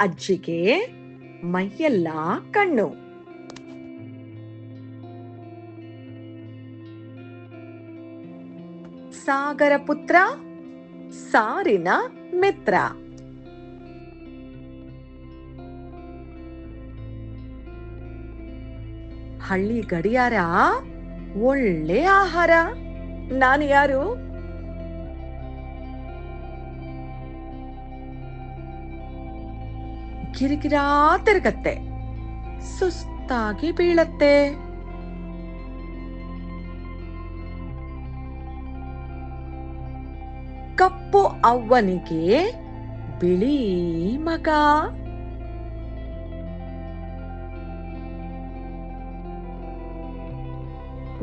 ಅಜ್ಜಿಗೆ ಮೈಯೆಲ್ಲ ಕಣ್ಣು. ಸಾಗರ ಪುತ್ರ ಸಾರಿನ ಮಿತ್ರ. ಹಳ್ಳಿ ಗಡಿಯಾರ ಒಳ್ಳೆ ಆಹಾರ. ನಾನು ಯಾರು? ಗಿರಿಗಿರಾ ತಿರುಗತ್ತೆ ಸುಸ್ತಾಗಿ ಬೀಳತ್ತೆ. ಕಪ್ಪು ಅವ್ವನಿಗೆ ಬಿಳಿ ಮಗ.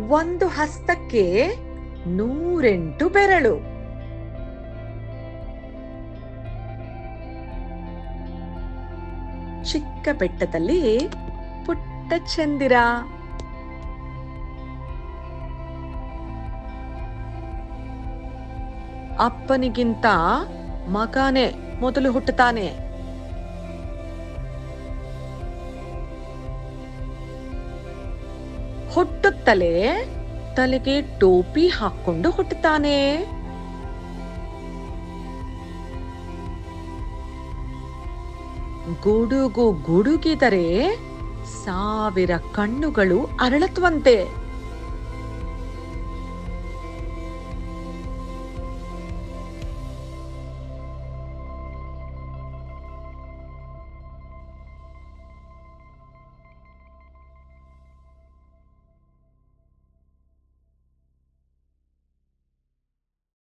ಒಂದು ಹಸ್ತಕ್ಕೆ ನೂರೆಂಟು ಬೆರಳು. ಚಿಕ್ಕ ಬೆಟ್ಟದಲ್ಲಿ ಪುಟ್ಟ ಚಂದಿರ. ಅಪ್ಪನಿಗಿಂತ ಮಗನೇ ಮೊದಲು ಹುಟ್ಟುತ್ತಾನೆ. ಹುಟ್ಟುತ್ತಲೇ ತಲೆಗೆ ಟೋಪಿ ಹಾಕೊಂಡು ಹುಟ್ಟುತ್ತಾನೆ. ಗುಡುಗು ಗುಡುಗಿದರೆ ಸಾವಿರ ಕಣ್ಣುಗಳು ಅರಳತ್ವಂತೆ